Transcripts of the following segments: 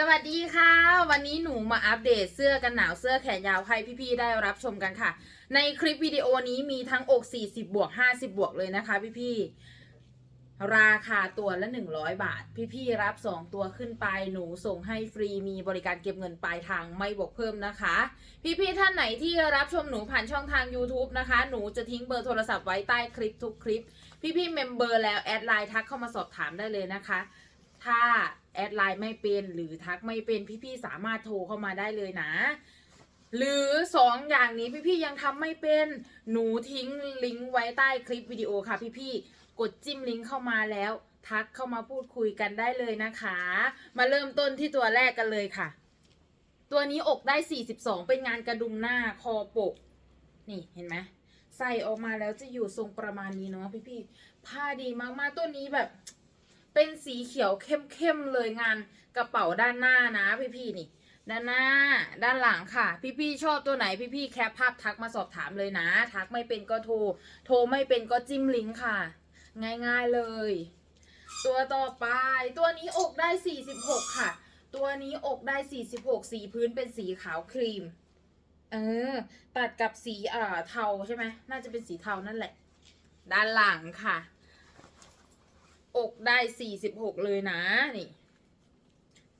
สวัสดีค่ะ วันนี้หนูมาอัปเดตเสื้อกันหนาวเสื้อแขนยาวให้พี่ๆได้รับชมกันค่ะ ในคลิปวิดีโอนี้มีทั้งอก 40 บวก 50 บวกเลยนะคะพี่ๆราคาตัวละ 100 บาท พี่ๆรับ 2 ตัวขึ้นไปหนูส่งให้ฟรีมีบริการเก็บเงินปลายทางไม่บวกเพิ่มนะคะ พี่ๆท่านไหนที่รับชมหนูผ่านช่องทาง YouTube นะคะ หนูจะทิ้งเบอร์โทรศัพท์ไว้ใต้คลิปทุกคลิป พี่ๆเมมเบอร์แล้วแอดไลน์ทักเข้ามาสอบถามได้เลยนะคะ ถ้า แอดไลน์ไม่เป็นหรือทักไม่เป็นพี่ๆสามารถโทรเข้ามาได้เลยนะ หรือสองอย่างนี้พี่ๆยังทำไม่เป็นหนูทิ้งลิงก์ไว้ใต้คลิปวิดีโอค่ะพี่ๆกดจิ้มลิงก์เข้ามาแล้ว ทักเข้ามาพูดคุยกันได้เลยนะคะ มาเริ่มต้นที่ตัวแรกกันเลยค่ะ ตัวนี้อกได้ 42 เป็นงานกระดุมหน้าคอปก นี่เห็นไหมใส่ออกมาแล้วจะอยู่ทรงประมาณนี้เนาะพี่ๆผ้าดีมากๆตัวนี้แบบ เป็นสีเขียวเข้มๆเลยงานกระเป๋าด้านหน้านะพี่ๆนี่ ด้านหน้า ด้านหลังค่ะ พี่ๆชอบตัวไหนพี่ๆแคปภาพทักมาสอบถามเลยนะ ทักไม่เป็นก็โทร โทรไม่เป็นก็จิ้มลิงก์ค่ะ ง่ายๆเลย ตัวต่อไป ตัวนี้อกได้ 46 ค่ะ ตัวนี้อกได้ 46 สีพื้นเป็นสีขาวครีม เออ ตัดกับสีอ่าเทาใช่ไหมน่าจะเป็นสีเทานั่นแหละ ด้านหลังค่ะ อกได้46เลยนะนี่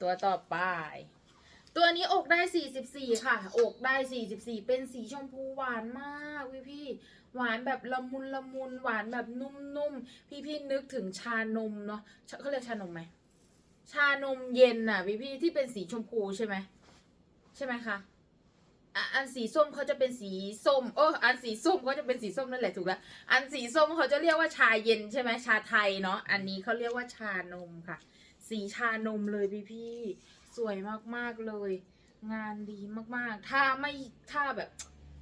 ตัวต่อไป ตัวนี้อกได้44ค่ะ อกได้44เป็นสีชมพูหวานมากพี่พี่หวานแบบละมุนละมุนหวานแบบนุ่มๆพี่พี่นึกถึงชานมเนาะเขาเรียกชานมไหมชานมเย็นน่ะพี่พี่ที่เป็นสีชมพูใช่ไหมใช่ไหมคะ อะอันสีส้มเขาจะเป็นสีส้มเอออันสีส้มเขาจะเป็นสีส้มนั่นแหละถูกแล้วอันสีส้มเขาจะเรียกว่าชาเย็นใช่ไหมชาไทยเนาะอันนี้เขาเรียกว่าชานมค่ะ สีชานมเลยพี่พี่ๆสวยมากๆเลย งานดีมากๆ ถ้าไม่ถ้าแบบ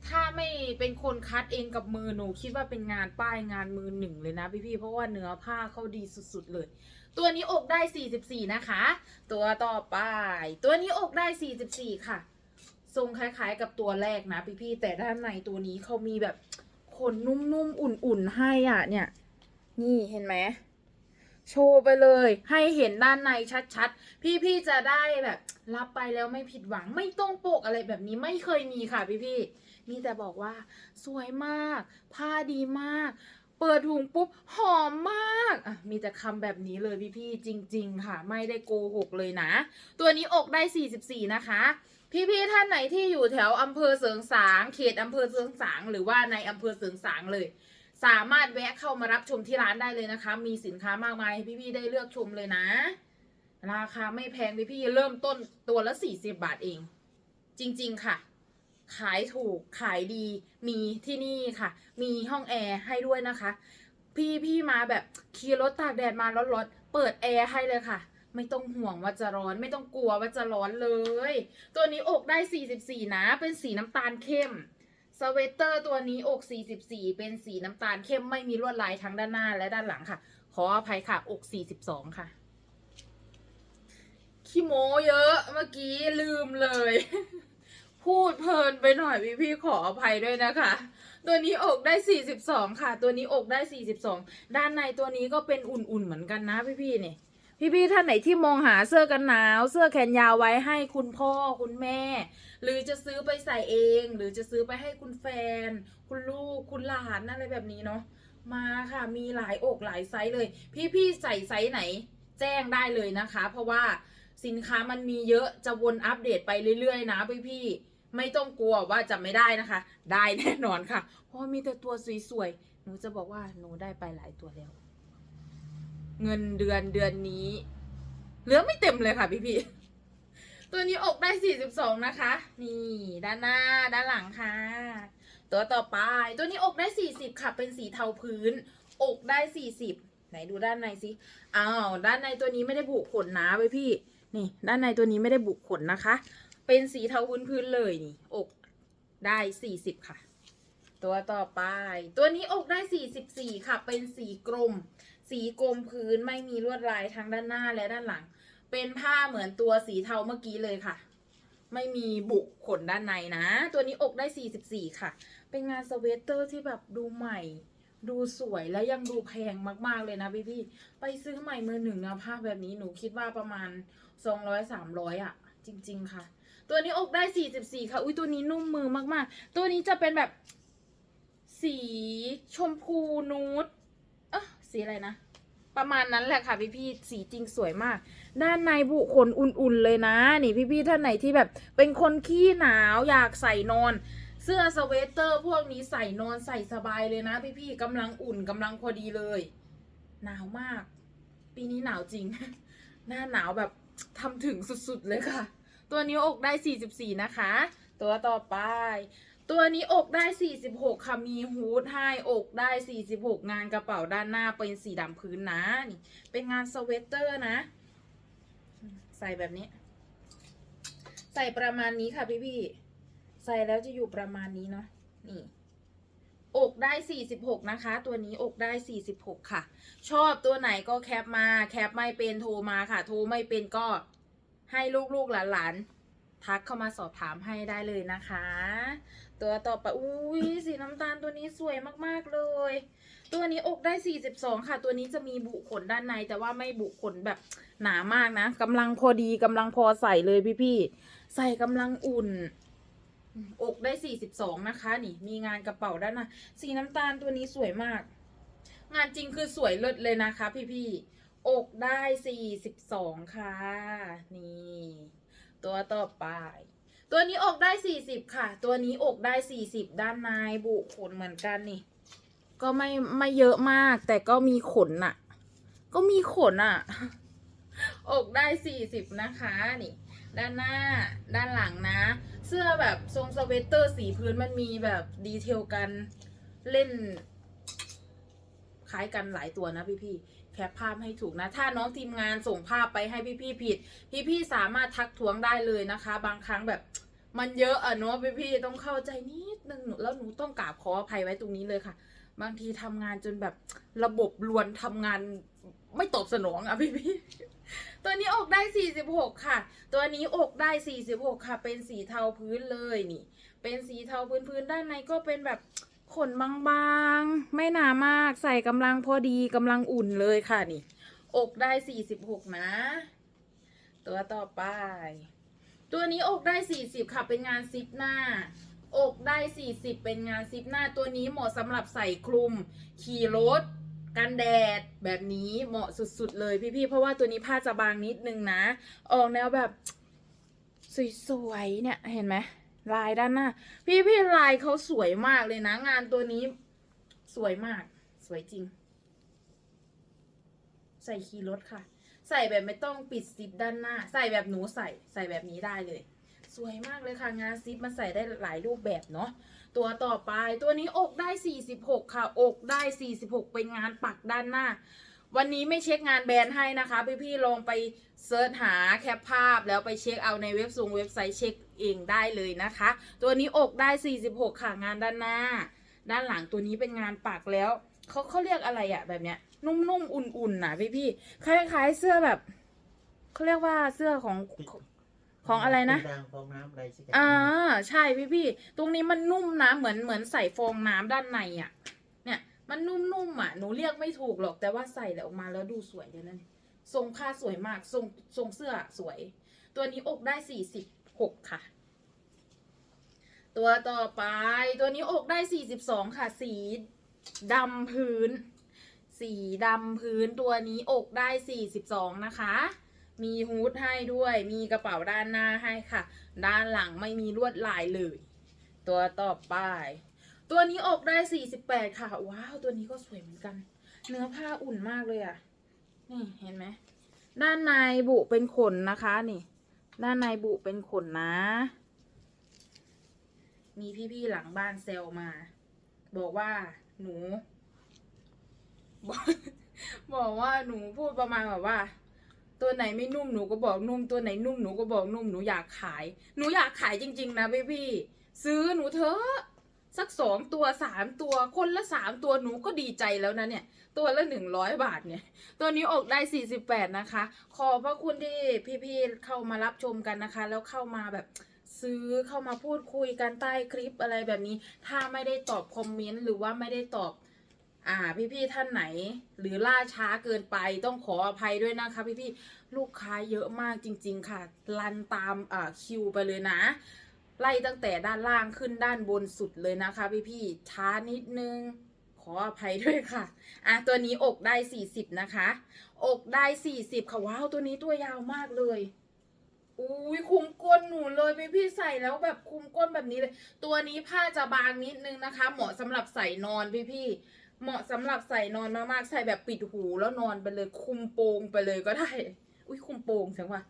ถ้าไม่เป็นคนคัดเองกับมือหนูคิดว่าเป็นงานป้ายงานมือหนึ่งเลยนะพี่พี่ๆเพราะว่าเนื้อผ้าเขาดีสุดๆเลย ตัวนี้อกได้ 44 นะคะ ตัวต่อไป ตัวนี้อกได้ 44 ค่ะ ทรงคล้ายๆ กับตัวแรกนะพี่ๆแต่ด้านในตัวนี้เขามีแบบขนนุ่มๆอุ่นๆให้อะเนี่ย นี่เห็นไหมโชว์ไปเลย ให้เห็นด้านในชัดๆ พี่ๆจะได้แบบ รับไปแล้วไม่ผิดหวังไม่ต้องโปกอะไรแบบนี้ไม่เคยมีค่ะพี่ๆมีแต่บอกว่า สวยมาก ผ้าดีมาก เปิดถุงปุ๊บหอมมากอะมีแต่คำแบบนี้เลยพี่ๆจริง ๆ ค่ะ ไม่ได้โกหกเลยนะ ตัวนี้อกได้ 44 นะคะ พี่ๆท่านไหนที่อยู่แถวอำเภอเสริงสาง เขตอำเภอเสริงสาง หรือว่าในอำเภอเสริงสางเลย สามารถแวะเข้ามารับชมที่ร้านได้เลยนะคะ มีสินค้ามากมายให้พี่ๆได้เลือกชมเลยนะ ราคาไม่แพงพี่ๆเริ่มต้นตัวละ 40 บาทเอง จริงๆค่ะ ขายถูกขายดีมีที่นี่ค่ะ มีห้องแอร์ให้ด้วยนะคะ พี่พี่มาแบบขี่รถตากแดดมาร้อนๆเปิดแอร์ให้เลยค่ะ ไม่ต้องห่วงว่าจะร้อนไม่ต้องกลัวว่าจะร้อนเลย ตัวนี้อกได้ 44 นะ เป็นสีน้ำตาลเข้มสเวตเตอร์ตัวนี้อก 44 เป็นสีน้ำตาลเข้มไม่มีลวดลายทั้งด้านหน้าและด้านหลังค่ะ ขออภัยค่ะ อก 42 ค่ะขี้โมเยอะเมื่อกี้ลืมเลย พูดเพลินไปหน่อยพี่พี่ๆขออภัยด้วยนะคะ ตัวนี้อกได้ 42 ค่ะ ตัวนี้อกได้ 42 ด้านในตัวนี้ก็เป็นอุ่นๆเหมือนกันนะพี่พี่ๆเนี่ย พี่ๆท่านไหนที่มองหาเสื้อกันหนาว เสื้อแขนยาวไว้ให้คุณพ่อคุณแม่ หรือจะซื้อไปใส่เอง หรือจะซื้อไปให้คุณแฟน คุณลูกคุณหลานอะไรแบบนี้เนาะมาค่ะมีหลายอกหลายไซส์เลย พี่ๆใส่ไซส์ไหน แจ้งได้เลยนะคะ เพราะว่าสินค้ามันมีเยอะจะวนอัปเดตไปเรื่อยๆ นะพี่ๆไม่ต้องกลัวว่าจะไม่ได้นะคะ ได้แน่นอนค่ะ เพราะมีแต่ตัวสวยๆหนูจะบอกว่าหนูได้ไปหลายตัวแล้ว เงินเดือนเดือนนี้เหลือไม่เต็มเลยค่ะพี่พี่ตัวนี้อกได้42นะคะ นี่ด้านหน้าด้านหลังค่ะ ตัวต่อไป ตัวนี้อกได้40ค่ะ เป็นสีเทาพื้น อกได้40ไหนดูด้านในสิอ้าวด้านในตัวนี้ไม่ได้บุขนนะไว้พี่ นี่ ด้านในตัวนี้ไม่ได้บุขนนะคะ เป็นสีเทาพื้นๆเลยนี่ อกได้40ค่ะ ตัวต่อไป ตัวนี้อกได้44ค่ะ เป็นสีกรม สีกรมพื้นไม่มีลวดลายทั้งด้านหน้าและด้านหลัง เป็นผ้าเหมือนตัวสีเทาเมื่อกี้เลยค่ะ ไม่มีบุขนด้านในนะ ตัวนี้อกได้ 44 ค่ะ เป็นงานสเวตเตอร์ที่แบบดูใหม่ ดูสวยและยังดูแพงมากๆเลยนะพี่พี่ๆไปซื้อใหม่มือหนึ่งนื้อผ้าแบบนี้หนูคิดว่าประมาณสองร้อยสามร้อยอะจริง ๆ ค่ะ ตัวนี้อกได้สี่สิบสี่ค่ะ อุ้ยตัวนี้นุ่มมือมากๆ ตัวนี้จะเป็นแบบสีชมพูนูด สีอะไรนะ ประมาณนั้นแหละค่ะพี่พี่สีจริงสวยมาก ด้านในบุขนอุ่นๆเลยนะ นี่พี่พี่ท่านไหนที่แบบ เป็นคนขี้หนาวอยากใส่นอนเสื้อสเวตเตอร์พวกนี้ใส่นอนใส่สบายเลยนะ พี่พี่กำลังอุ่นกำลังพอดีเลย หนาวมาก ปีนี้หนาวจริง หน้าหนาวแบบทำถึงสุดๆเลยค่ะ ตัวนี้อกได้ 44 นะคะ ตัวต่อไป ตัวนี้อกได้ 46 ค่ะ มีฮูดให้อกได้ 46 งานกระเป๋าด้านหน้าเป็นสีดำพื้นนะนี่ เป็นงานสเวตเตอร์นะ ใส่แบบนี้ ใส่ประมาณนี้ค่ะพี่พี่ๆใส่แล้วจะอยู่ประมาณนี้เนาะนี่ อกได้ 46 นะคะ ตัวนี้อกได้ 46 ค่ะ ชอบตัวไหนก็แคปมา แคปไม่เป็นโทรมาค่ะ โทรไม่เป็นก็ให้ลูกๆหลานๆ ทักเข้ามาสอบถามให้ได้เลยนะคะ ตัวต่อไปอุ้ยสีน้ำตาลตัวนี้สวยมากๆเลย ตัวนี้อกได้ 42 ค่ะ ตัวนี้จะมีบุขนด้านใน แต่ว่าไม่บุขนแบบหนามากนะกำลังพอดีกำลังพอใส่เลยพี่ๆใส่กำลังอุ่น อกได้ 42 นะคะ นี่ มีงานกระเป๋าด้านหน้าสีน้ำตาลตัวนี้สวยมาก งานจริงคือสวยเลิศเลยนะคะ พี่ๆอกได้ 42 ค่ะ นี่ ตัวต่อไป ตัวนี้อกได้40ค่ะ ตัวนี้อกได้40ด้านในบุขนเหมือนกันนี่ ก็ไม่ไม่เยอะมาก แต่ก็มีขนน่ะก็มีขนอะอกได้40นะคะนี่ ด้านหน้าด้านหลังนะ เสื้อแบบทรงสเวตเตอร์สีพื้นมันมีแบบดีเทลกันเล่น คล้ายกันหลายตัวนะพี่พี่ แคปภาพให้ถูกนะ ถ้าน้องทีมงานส่งภาพไปให้พี่พี่ๆผิด พี่พี่ๆสามารถทักท้วงได้เลยนะคะ บางครั้งแบบมันเยอะอะเนาะพี่พี่ๆต้องเข้าใจนิดนึงแล้วหนูต้องกราบขออภัยไว้ตรงนี้เลยค่ะ บางทีทำงานจนแบบระบบลวนทำงานไม่ตอบสนองอะพี่พี่ๆตัวนี้อกได้ 46 ค่ะ ตัวนี้อกได้ 46 ค่ะ เป็นสีเทาพื้นเลยนี่ เป็นสีเทาพื้นพื้นๆด้านในก็เป็นแบบ ขนบางๆ ไม่หนามากใส่กำลังพอดีกำลังอุ่นเลยค่ะนี่ อกได้46นะ ตัวต่อไป ตัวนี้อกได้40ค่ะเป็นงานซิปหน้า อกได้40เป็นงานซิปหน้า ตัวนี้เหมาะสำหรับใส่คลุม ขี่รถกันแดดแบบนี้เหมาะสุดๆเลยพี่ๆ เพราะว่าตัวนี้ผ้าจะบางนิดนึงนะ ออกแนวแบบสวยๆเนี่ยเห็นไหม ลายด้านหน้า พี่พี่ลายเขาสวยมากเลยนะ งานตัวนี้ สวยมาก สวยจริง ใส่คีรถค่ะ ใส่แบบไม่ต้องปิดซิปด้านหน้า ใส่แบบหนูใส่ ใส่แบบนี้ได้เลย สวยมากเลยค่ะ งานซิปมันใส่ได้หลายรูปแบบเนาะตัวต่อไปตัวนี้อกได้ 46 ค่ะ อกได้ 46 เป็นงานปักด้านหน้า วันนี้ไม่เช็คงานแบรนด์ให้นะคะ พี่ๆลองไปเซิร์ชหาแคปภาพแล้วไปเช็คเอาในเว็บซงเว็บไซต์เช็คเองได้เลยนะคะ ตัวนี้อกได้ 46 ค่ะงานด้านหน้า ด้านหลังตัวนี้เป็นงานปักแล้วเขาเขาเรียกอะไรอะแบบเนี้ย นุ่มๆ อุ่นๆนะพี่ๆคล้ายๆเสื้อแบบเขาเรียกว่าเสื้อของของอะไรนะฟองน้ำอะไรสักอย่างอ่าใช่พี่พี่ๆตรงนี้มันนุ่มนะเหมือนเหมือนใส่ฟองน้ำด้านในอะเนี่ย มันนุ่มๆอะหนูเรียกไม่ถูกหรอกแต่ว่าใส่แล้วออกมาแล้วดูสวยเลยนั่นทรงผ้าสวยมากทรงทรงเสื้อสวย ตัวนี้อกได้สี่สิบหกค่ะ ตัวต่อไปตัวนี้อกได้สี่สิบสองค่ะ สีดำพื้น สีดำพื้นตัวนี้อกได้สี่สิบสองนะคะ มีฮูดให้ด้วย มีกระเป๋าด้านหน้าให้ค่ะ ด้านหลังไม่มีลวดลายเลย ตัวต่อไป ตัวนี้อกได้48ค่ะ ว้าว ตัวนี้ก็สวยเหมือนกัน เนื้อผ้าอุ่นมากเลยอะ นี่เห็นไหม ด้านในบุเป็นขนนะคะนี่ ด้านในบุเป็นขนนะ มีพี่ๆหลังบ้านเซลมา บอกว่าหนู บอกบอกว่าหนูพูดประมาณแบบว่าตัวไหนไม่นุ่มหนูก็บอกนุ่มตัวไหนนุ่มหนูก็บอกนุ่มหนูอยากขาย หนูอยากขายจริง ๆ นะพี่พี่ๆซื้อหนูเถอะ สักสองตัวสามตัวคนละสามตัวหนูก็ดีใจแล้วนะเนี่ย ตัวละหนึ่งร้อยบาทเนี่ย ตัวนี้ออกได้สี่สิบแปดนะคะ ขอบพระคุณที่พี่ๆเข้ามารับชมกันนะคะ แล้วเข้ามาแบบซื้อเข้ามาพูดคุยกันใต้คลิปอะไรแบบนี้ ถ้าไม่ได้ตอบคอมเมนต์หรือว่าไม่ได้ตอบอ่าพี่ๆท่านไหน หรือล่าช้าเกินไปต้องขออภัยด้วยนะคะ พี่ๆลูกค้าเยอะมากจริง ๆ ค่ะ รันตามอ่าคิวไปเลยนะ ไล่ตั้งแต่ด้านล่างขึ้นด้านบนสุดเลยนะคะ พี่ๆช้านิดนึง ขออภัยด้วยค่ะ อะ ตัวนี้อกได้40นะคะ อกได้40ค่ะว้าวตัวนี้ตัวยาวมากเลยอุ้ยคุมก้นหนูเลยพี่พี่ใส่แล้วแบบคุมก้นแบบนี้เลย ตัวนี้ผ้าจะบางนิดนึงนะคะ เหมาะสำหรับใส่นอนพี่พี่เหมาะสำหรับใส่นอนมากๆใส่แบบปิดหูแล้วนอนไปเลยคุมโปงไปเลยก็ได้ อุ้ยคุมโปงเสียงว่า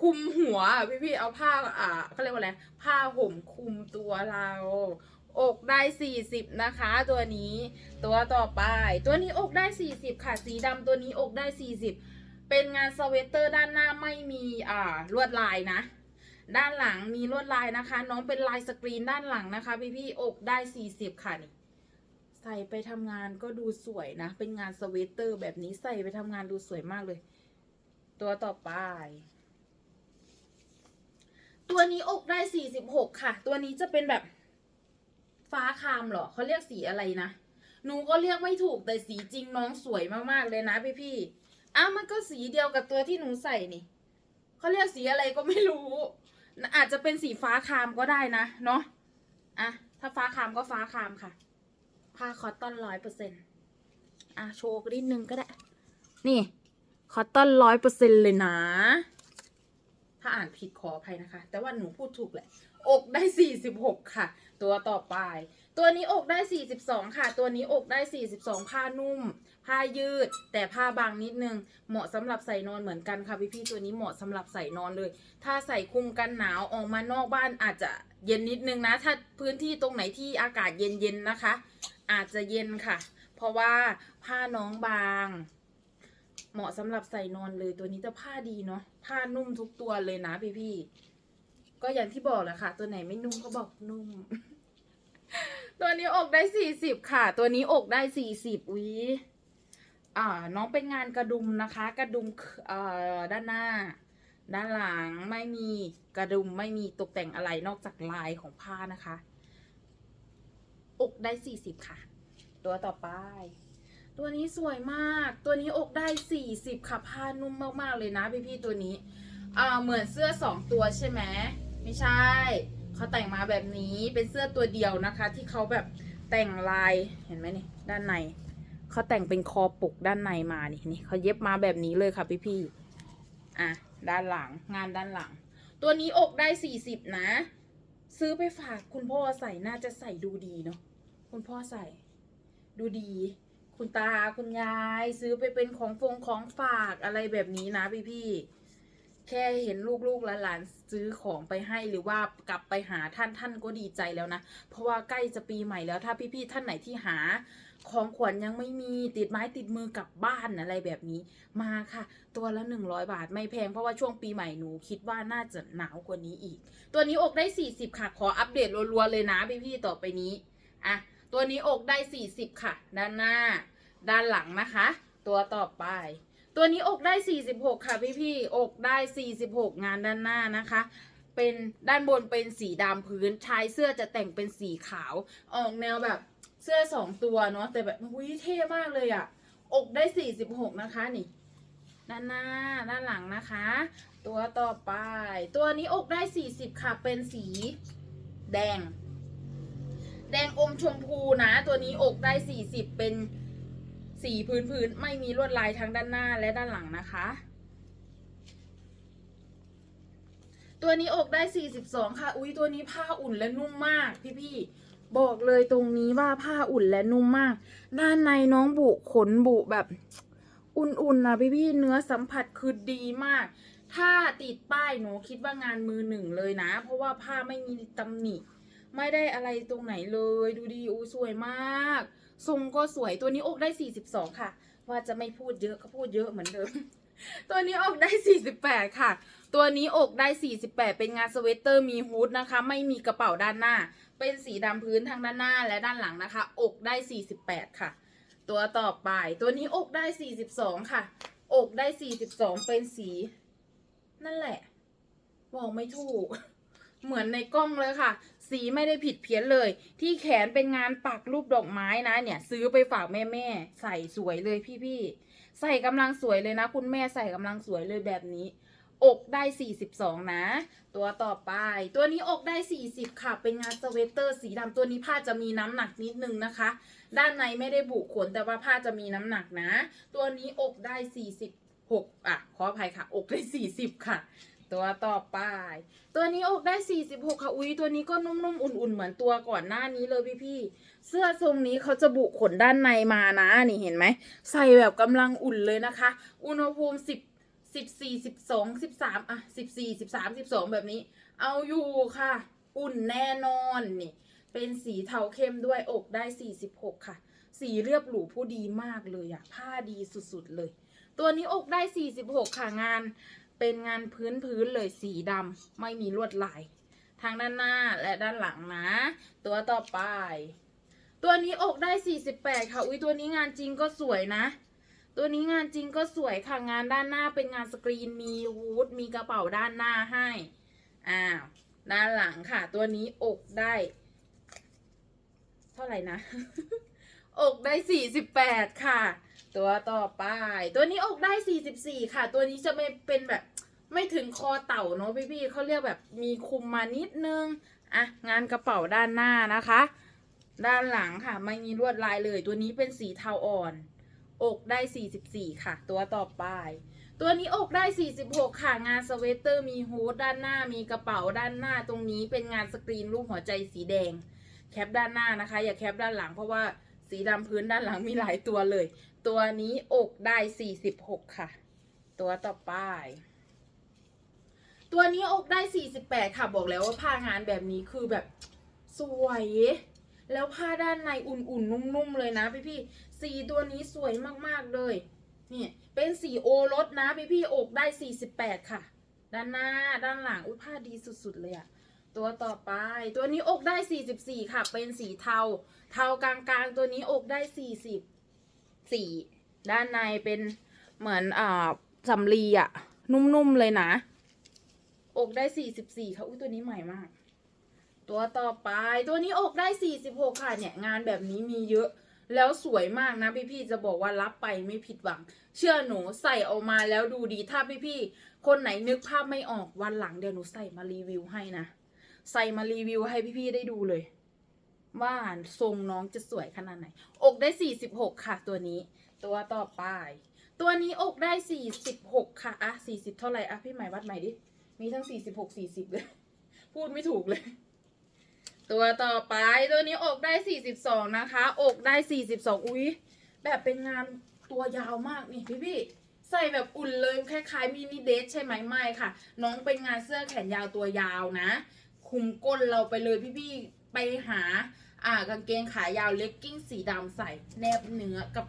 คุมหัวพี่พี่เอาผ้าอ่าเขาเรียกว่าอะไรผ้าห่มคุมตัวเรา อกได้ 40 นะคะ ตัวนี้ตัวต่อไป ตัวนี้อกได้ 40 ค่ะ สีดำตัวนี้อกได้ 40 เป็นงานสเวตเตอร์ด้านหน้าไม่มีอ่าลวดลายนะ ด้านหลังมีลวดลายนะคะ น้องเป็นลายสกรีนด้านหลังนะคะ พี่พี่ๆอกได้ 40 ค่ะนี่ใส่ไปทำงานก็ดูสวยนะ เป็นงานสเวตเตอร์แบบนี้ใส่ไปทำงานดูสวยมากเลย ตัวต่อไป ตัวนี้อกได้46ค่ะ ตัวนี้จะเป็นแบบฟ้าคามเหรอเขาเรียกสีอะไรนะ หนูก็เรียกไม่ถูกแต่สีจริงน้องสวยมากๆเลยนะพี่พี่อ้าวมันก็สีเดียวกับตัวที่หนูใส่นี่เขาเรียกสีอะไรก็ไม่รู้ อาจจะเป็นสีฟ้าคามก็ได้นะเนาะอะถ้าฟ้าคามก็ฟ้าคามค่ะผ้าคอตตอนร้อยเปอร์เซ็นต์อะโชว์นิดนึงก็ได้ นี่ คอตตอนร้อยเปอร์เซ็นต์เลยนะ ถ้าอ่านผิดขออภัยนะคะ แต่ว่าหนูพูดถูกแหละ อกได้ 46 ค่ะ ตัวต่อไป ตัวนี้อกได้ 42 ค่ะ ตัวนี้อกได้ 42 ผ้านุ่ม ผ้ายืด แต่ผ้าบางนิดนึง เหมาะสำหรับใส่นอนเหมือนกันค่ะพี่ๆตัวนี้เหมาะสำหรับใส่นอนเลย ถ้าใส่คลุมกันหนาวออกมานอกบ้านอาจจะเย็นนิดนึงนะ ถ้าพื้นที่ตรงไหนที่อากาศเย็นๆนะคะ อาจจะเย็นค่ะ เพราะว่าผ้าน้องบาง เหมาะสำหรับใส่นอนเลยตัวนี้จะผ้าดีเนาะผ้านุ่มทุกตัวเลยนะพี่ๆก็อย่างที่บอกแหละค่ะ ตัวไหนไม่นุ่มก็บอกนุ่ม ตัวนี้อกได้สี่สิบค่ะ ตัวนี้อกได้สี่สิบวิอ่า น้องเป็นงานกระดุมนะคะ กระดุมเอ่อด้านหน้า ด้านหลังไม่มีกระดุมไม่มีตกแต่งอะไรนอกจากลายของผ้านะคะ อกได้สี่สิบค่ะ ตัวต่อไป ตัวนี้สวยมาก ตัวนี้อกได้สี่สิบค่ะ ผ้านุ่มมากๆเลยนะพี่ๆตัวนี้อ่าเหมือนเสื้อสองตัวใช่ไหมไม่ใช่ เขาแต่งมาแบบนี้เป็นเสื้อตัวเดียวนะคะ ที่เขาแบบแต่งลายเห็นไหมนี่ด้านในเขาแต่งเป็นคอปกด้านในมานี่นี่เขาเย็บมาแบบนี้เลยค่ะพี่ๆอะด้านหลังงานด้านหลัง ตัวนี้อกได้สี่สิบนะ ซื้อไปฝากคุณพ่อใส่น่าจะใส่ดูดีเนาะคุณพ่อใส่ดูดี คุณตาคุณยายซื้อไปเป็นของฟงของฝากอะไรแบบนี้นะพี่ๆแค่เห็นลูกๆและหลานซื้อของไปให้หรือว่ากลับไปหาท่านท่านก็ดีใจแล้วนะ เพราะว่าใกล้จะปีใหม่แล้วถ้าพี่ๆท่านไหนที่หา ของขวัญยังไม่มีติดไม้ติดมือกลับบ้านอะไรแบบนี้ มาค่ะ ตัวละ 100 บาทไม่แพงเพราะว่าช่วงปีใหม่หนูคิดว่าน่าจะหนาวกว่านี้อีก ตัวนี้อกได้ 40 ค่ะ ขออัปเดตรัวๆเลยนะพี่ๆต่อไปนี้อะ ตัวนี้อกได้ 40 ค่ะ ด้านหน้า ด้านหลังนะคะ ตัวต่อไป ตัวนี้อกได้ 46 ค่ะพี่พี่ๆอกได้ 46 งานด้านหน้านะคะ เป็นด้านบนเป็นสีดำพื้นชายเสื้อจะแต่งเป็นสีขาว ออกแนวแบบเสื้อสองตัวเนาะแต่แบบหุ้ยเท่มากเลยอะ่ะ อกได้ 46 นะคะนี่ด้านหน้าด้านหลังนะคะ ตัวต่อไป ตัวนี้อกได้ 40 ค่ะ เป็นสีแดง แดงอมชมพูนะ ตัวนี้อกได้ 40 เป็นสีพื้นพื้นๆไม่มีลวดลายทั้งด้านหน้าและด้านหลังนะคะ ตัวนี้อกได้ 42 ค่ะ อุ้ยตัวนี้ผ้าอุ่นและนุ่มมาก พี่ๆบอกเลยตรงนี้ว่าผ้าอุ่นและนุ่มมาก ด้านในน้องบุขนบุแบบอุ่นๆนะพี่ๆเนื้อสัมผัสคือดีมาก ถ้าติดป้ายหนูคิดว่างานมือหนึ่งเลยนะ เพราะว่าผ้าไม่มีตำหนิ ไม่ได้อะไรตรงไหนเลย ดูดีอู้สวยมาก ทรงก็สวยตัวนี้อกได้ 42 ค่ะ ว่าจะไม่พูดเยอะก็พูดเยอะเหมือนเดิม ตัวนี้อกได้ 48 ค่ะ ตัวนี้อกได้ 48 เป็นงานสเวตเตอร์มีฮูดนะคะ ไม่มีกระเป๋าด้านหน้า เป็นสีดำพื้นทางด้านหน้าและด้านหลังนะคะ อกได้ 48 ค่ะ ตัวต่อไป ตัวนี้อกได้ 42 ค่ะ อกได้ 42 เป็นสี นั่นแหละบอกไม่ถูก เหมือนในกล้องเลยค่ะ สีไม่ได้ผิดเพี้ยนเลย ที่แขนเป็นงานปักรูปดอกไม้นะเนี่ย ซื้อไปฝากแม่แม่ใส่สวยเลยพี่ๆใส่กำลังสวยเลยนะ คุณแม่ใส่กำลังสวยเลยแบบนี้ อกได้ 42 นะ ตัวต่อไป ตัวนี้อกได้ 40 ค่ะ เป็นงานสเวตเตอร์สีดำตัวนี้ผ้าจะมีน้ำหนักนิดนึงนะคะ ด้านในไม่ได้บุขนแต่ว่าผ้าจะมีน้ำหนักนะ ตัวนี้อกได้ 46 อะ ขออภัยค่ะ อกได้ 40 ค่ะ ตัวต่อไป ตัวนี้อกได้ 46 ค่ะ อุ้ยตัวนี้ก็นุ่มๆ อุ่นๆ เหมือนตัวก่อนหน้านี้เลยพี่ๆเสื้อทรงนี้เขาจะบุขนด้านในมานะ นี่เห็นไหม ใส่แบบกำลังอุ่นเลยนะคะ อุณหภูมิ 10 14 12 13 อะ 14 13 12 แบบนี้ เอาอยู่ค่ะ อุ่นแน่นอนนี่ เป็นสีเทาเข้มด้วยอกได้ 46 ค่ะ สีเรียบหรูผู้ดีมากเลยอะผ้าดีสุดๆเลย ตัวนี้อกได้ 46 ค่ะงาน เป็นงานพื้นพื้นๆเลยสีดำไม่มีลวดลาย ทางด้านหน้าและด้านหลังนะ ตัวต่อไป ตัวนี้อกได้ 48 ค่ะ อุ้ยตัวนี้งานจริงก็สวยนะ ตัวนี้งานจริงก็สวยค่ะ งานด้านหน้าเป็นงานสกรีน มีฮูด มีกระเป๋าด้านหน้าให้ อ้าว ด้านหลังค่ะ ตัวนี้อกได้ เท่าไหร่นะ อกได้ 48 ค่ะ ตัวต่อไป ตัวนี้อกได้ 44 ค่ะ ตัวนี้จะไม่เป็นแบบไม่ถึงคอเต่าเนอะพี่ๆเขาเรียกแบบมีคุมมานิดนึง อะ งานกระเป๋าด้านหน้านะคะ ด้านหลังค่ะ ไม่มีลวดลายเลย ตัวนี้เป็นสีเทาอ่อน อกได้ 44 ค่ะ ตัวต่อไป ตัวนี้อกได้ 46 ค่ะ งานสเวตเตอร์มีฮูดด้านหน้า มีกระเป๋าด้านหน้า ตรงนี้เป็นงานสกรีนรูปหัวใจสีแดง แคปด้านหน้านะคะ อย่าแคปด้านหลังเพราะว่าสีดำพื้นด้านหลังมีหลายตัวเลย ตัวนี้อกได้46ค่ะ ตัวต่อไป ตัวนี้อกได้48ค่ะ บอกแล้วว่าผ้างานแบบนี้คือแบบสวย แล้วผ้าด้านในอุ่นๆ นุ่มๆ เลยนะพี่ๆสีตัวนี้สวยมากๆเลย นี่ เป็นสีโอรสนะพี่ๆอกได้48ค่ะ ด้านหน้าด้านหลังอุ้ยผ้าดีสุดๆ เลยอะตัวต่อไป ตัวนี้อกได้ 44 ค่ะ เป็นสีเทา เทากลางๆ ตัวนี้อกได้ 40 สี่ด้านในเป็นเหมือนอ่าสำลีอะนุ่มๆเลยนะ อกได้44ค่ะ อุ้ยตัวนี้ใหม่มาก ตัวต่อไปตัวนี้อกได้46ค่ะเนี่ย งานแบบนี้มีเยอะแล้วสวยมากนะพี่ๆจะบอกว่ารับไปไม่ผิดหวัง เชื่อหนูใส่ออกมาแล้วดูดีถ้าพี่ๆคนไหนนึกภาพไม่ออกวันหลังเดี๋ยวหนูใส่มารีวิวให้นะ ใส่มารีวิวให้พี่ๆได้ดูเลย ว่าทรงน้องจะสวยขนาดไหน อกได้ 46 ค่ะ ตัวนี้ ตัวต่อไป ตัวนี้อกได้ 46 ค่ะ อะ 40 เท่าไหร่ อะ พี่ใหม่วัดใหม่ดิ มีทั้ง 46 40 เลย พูดไม่ถูกเลย ตัวต่อไปตัวนี้อกได้ 42 นะคะ อกได้ 42 อุ้ยแบบเป็นงานตัวยาวมากนี่พี่พี่ใส่แบบอุ่นเลยคล้ายๆมินิเดทใช่ไหมไม่ค่ะ น้องเป็นงานเสื้อแขนยาวตัวยาวนะ คุมก้นเราไปเลยพี่พี่ๆไปหา อ่ากางเกงขายาวเลกกิ้งสีดำใส่แนบเนื้อกับ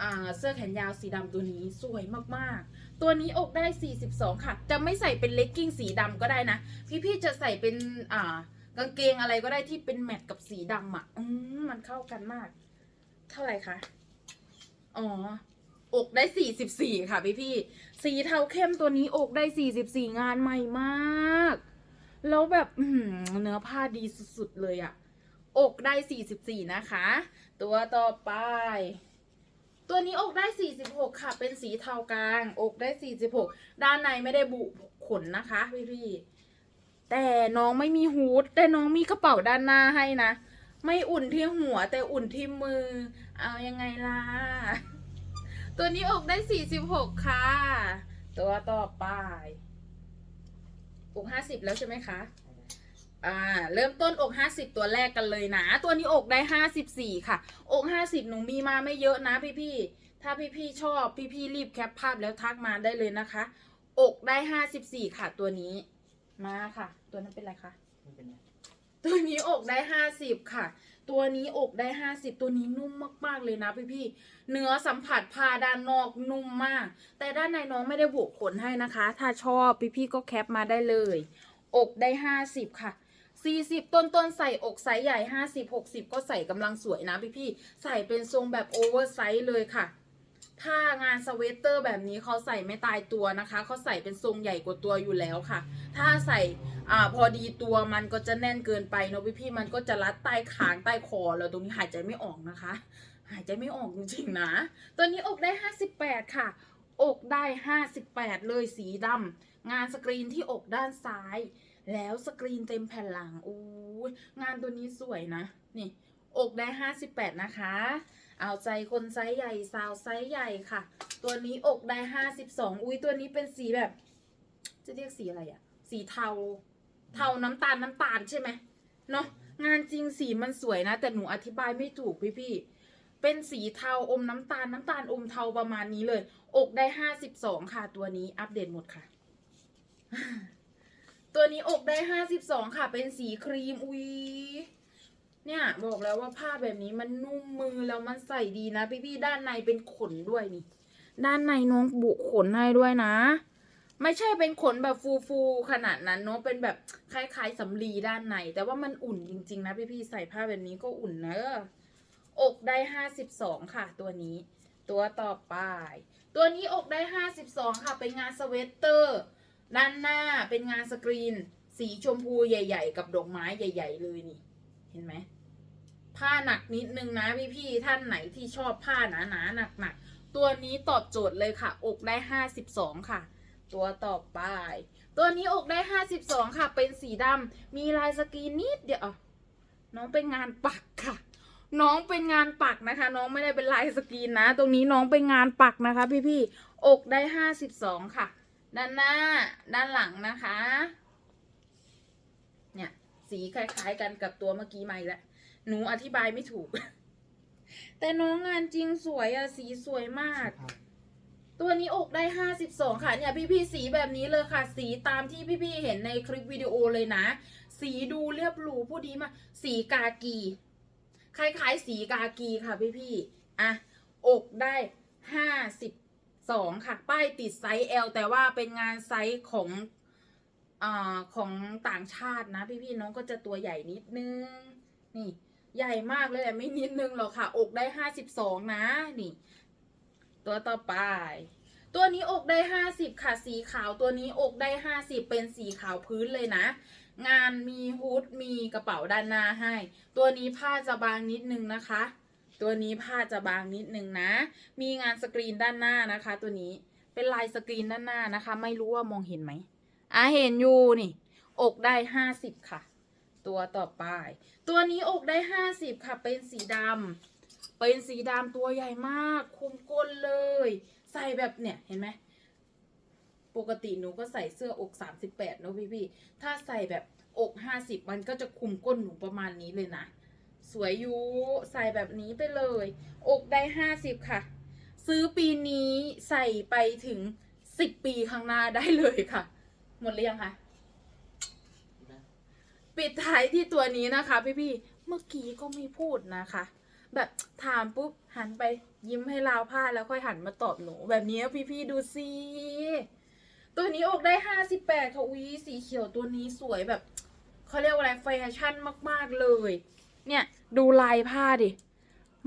อ่าเสื้อแขนยาวสีดำตัวนี้สวยมากๆ ตัวนี้อกได้ 42 ค่ะ จะไม่ใส่เป็นเลกกิ้งสีดำก็ได้นะ พี่ๆจะใส่เป็นอ่ากางเกงอะไรก็ได้ที่เป็นแมทกับสีดำอะอืมมันเข้ากันมาก เท่าไหร่คะ อ๋ออกได้ 44 ค่ะพี่พี่ๆสีเทาเข้มตัวนี้อกได้ 44 งานใหม่มาก แล้วแบบเนื้อผ้าดีสุดๆเลยอะ อกได้ 44 นะคะ ตัวต่อไป ตัวนี้อกได้ 46 ค่ะ เป็นสีเทากลาง อกได้ 46 ด้านในไม่ได้บุขนนะคะพี่พี่แต่น้องไม่มีฮูดแต่น้องมีกระเป๋าด้านหน้าให้นะ ไม่อุ่นที่หัวแต่อุ่นที่มือ เอายังไงล่ะ ตัวนี้อกได้ 46 ค่ะ ตัวต่อไปอก50 แล้วใช่ไหมคะ อ่าเริ่มต้นอก 50 ตัวแรกกันเลยนะ ตัวนี้อกได้ 54 ค่ะ อก 50 หนูมีมาไม่เยอะนะพี่ๆถ้าพี่ๆชอบพี่ๆรีบแคปภาพแล้วทักมาได้เลยนะคะ อกได้ 54 ค่ะ ตัวนี้มาค่ะ ตัวนั้นเป็นอะไรคะไม่เป็นไรตัวนี้อกได้ห้าสิบค่ะ ตัวนี้อกได้ห้าสิบตัวนี้นุ่มมากๆเลยนะพี่ๆเนื้อสัมผัสผ้าด้านนอกนุ่มมาก แต่ด้านในน้องไม่ได้บวกขนให้นะคะ ถ้าชอบพี่ๆก็แคปมาได้เลย อกได้ห้าสิบค่ะ สี่สิบต้นต้นๆใส่อกไซส์ใหญ่ห้าสิบหกสิบก็ใส่กำลังสวยนะพี่ๆใส่เป็นทรงแบบโอเวอร์ไซส์เลยค่ะ ถ้างานสเวตเตอร์แบบนี้เขาใส่ไม่ตายตัวนะคะ เขาใส่เป็นทรงใหญ่กว่าตัวอยู่แล้วค่ะ ถ้าใส่อ่าพอดีตัวมันก็จะแน่นเกินไปเนอะพี่พี่มันก็จะรัดใต้คางใต้คอแล้วตรงนี้หายใจไม่ออกนะคะ หายใจไม่ออกจริงๆนะ ตัวนี้อกได้ 58 ค่ะ อกได้ 58 เลยสีดำงานสกรีนที่อกด้านซ้าย แล้วสกรีนเต็มแผ่นหลังอู้ยงานตัวนี้สวยนะ นี่ อกได้ 58 นะคะ เอาใจคนไซส์ใหญ่สาวไซส์ใหญ่ค่ะ ตัวนี้อกได้ 52 อุ้ยตัวนี้เป็นสีแบบ จะเรียกสีอะไรอะสีเทา เทาน้ำตาลน้ำตาลใช่ไหมเนาะงานจริงสีมันสวยนะ แต่หนูอธิบายไม่ถูกพี่พี่เป็นสีเทาอมน้ำตาลน้ำตาลอมเทาประมาณนี้เลย อกได้ 52 ค่ะตัวนี้อัปเดตหมดค่ะ ตัวนี้อกได้52ค่ะ เป็นสีครีมอุ้ยเนี่ยบอกแล้วว่าผ้าแบบนี้มันนุ่มมือแล้วมันใส่ดีนะพี่พี่ๆด้านในเป็นขนด้วยนี่ ด้านในน้องบุขนให้ด้วยนะ ไม่ใช่เป็นขนแบบฟูๆขนาดนั้นเนาะเป็นแบบคล้ายๆสำลีด้านใน แต่ว่ามันอุ่นจริง ๆ นะพี่พี่ๆใส่ผ้าแบบนี้ก็อุ่นเนอะอกได้ห้าสิบสองค่ะ ตัวนี้ ตัวต่อไป ตัวนี้อกได้ห้าสิบสองค่ะ เป็นงานสเวตเตอร์ ด้านหน้าเป็นงานสกรีน สีชมพูใหญ่ ๆ กับดอกไม้ใหญ่ ๆ เลยนี่ เห็นไหมผ้าหนักนิดนึงนะพี่ๆท่านไหนที่ชอบผ้าหนาหนาหนักหนักๆตัวนี้ตอบโจทย์เลยค่ะ อกได้ห้าสิบสองค่ะ ตัวต่อไป ตัวนี้อกได้ห้าสิบสองค่ะ เป็นสีดำมีลายสกรีนนิดเดียวน้องเป็นงานปักค่ะ น้องเป็นงานปักนะคะ น้องไม่ได้เป็นลายสกรีนนะ ตรงนี้น้องเป็นงานปักนะคะ พี่ๆอกได้ห้าสิบสองค่ะ ด้านหน้าด้านหลังนะคะ เนี่ยสีคล้ายๆกันกับตัวเมื่อกี้มาอีกแล้วหนูอธิบายไม่ถูก แต่น้องงานจริงสวยอะสีสวยมาก ตัวนี้อกได้ห้าสิบสองค่ะเนี่ยพี่ๆสีแบบนี้เลยค่ะ สีตามที่พี่ๆเห็นในคลิปวิดีโอเลยนะ สีดูเรียบหรูผู้ดีมากสีกากี คล้ายๆ สีกากีค่ะพี่ๆอะอกได้ห้าสิบ สองค่ะ ป้ายติดไซส์ L แต่ว่าเป็นงานไซส์ของอ่าของต่างชาตินะ พี่ๆน้องก็จะตัวใหญ่นิดนึง นี่ ใหญ่มากเลยอะไม่นิดนึงหรอกค่ะ อกได้ห้าสิบสองนะ นี่ ตัวต่อไป ตัวนี้อกได้ห้าสิบค่ะ สีขาวตัวนี้อกได้ห้าสิบเป็นสีขาวพื้นเลยนะงานมีฮูดมีกระเป๋าด้านหน้าให้ ตัวนี้ผ้าจะบางนิดนึงนะคะ ตัวนี้ผ้าจะบางนิดนึงนะ มีงานสกรีนด้านหน้านะคะ ตัวนี้เป็นลายสกรีนด้านหน้านะคะ ไม่รู้ว่ามองเห็นไหมอะเห็นอยู่นี่ อกได้ห้าสิบค่ะ ตัวต่อไป ตัวนี้อกได้ห้าสิบค่ะ เป็นสีดำเป็นสีดำตัวใหญ่มาก คุมก้นเลย ใส่แบบเนี่ยเห็นไหมปกติหนูก็ใส่เสื้ออกสามสิบแปดเนอะพี่พี่ๆถ้าใส่แบบอกห้าสิบมันก็จะคุมก้นหนูประมาณนี้เลยนะ สวยยูใส่แบบนี้ไปเลย อกได้ห้าสิบค่ะ ซื้อปีนี้ใส่ไปถึงสิบปีข้างหน้าได้เลยค่ะ หมดหรือยังคะปิดท้ายที่ตัวนี้นะคะ พี่ๆเมื่อกี้ก็ไม่พูดนะคะ แบบถามปุ๊บหันไปยิ้มให้ราวผ้าแล้วค่อยหันมาตอบหนู แบบนี้พี่ๆดูสิตัวนี้อกได้ห้าสิบแปดค่ะอุ้ยสีเขียวตัวนี้สวยแบบเขาเรียกว่าอะไรแฟชั่นมาก ๆ เลย เนี่ย ดูลายผ้าดิ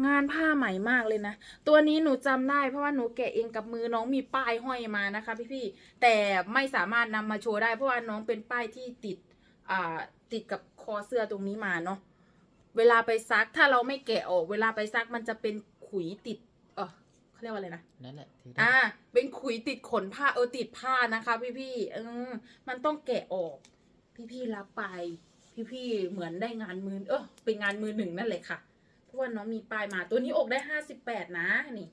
งานผ้าใหม่มากเลยนะ ตัวนี้หนูจำได้เพราะว่าหนูแกะเองกับมือน้องมีป้ายห้อยมานะคะพี่ๆแต่ไม่สามารถนำมาโชว์ได้เพราะว่าน้องเป็นป้ายที่ติดอ่าติดกับคอเสื้อตรงนี้มาเนาะเวลาไปซักถ้าเราไม่แกะออกเวลาไปซักมันจะเป็นขุยติด เออเขาเรียกว่าอะไรนะ นั่นแหละถืออ่า เป็นขุยติดขนผ้าเออติดผ้านะคะ พี่พี่ๆเออมันต้องแกะออก พี่พี่ๆรับไป พี่ๆเหมือนได้งานมือเออเป็นงานมือหนึ่งนั่นแหละค่ะ เพราะว่าน้องมีปลายมาตัวนี้อกได้ห้าสิบแปดนะนี่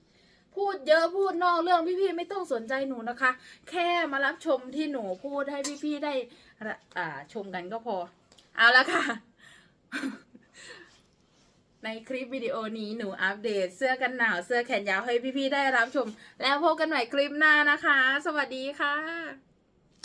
พูดเยอะพูดนอกเรื่องพี่ๆไม่ต้องสนใจหนูนะคะ แค่มารับชมที่หนูพูดให้พี่ๆได้อ่าชมกันก็พอ เอาละค่ะในคลิปวิดีโอนี้หนูอัปเดตเสื้อกันหนาวเสื้อแขนยาวให้พี่ๆได้รับชม แล้วพบกันใหม่คลิปหน้านะคะ สวัสดีค่ะ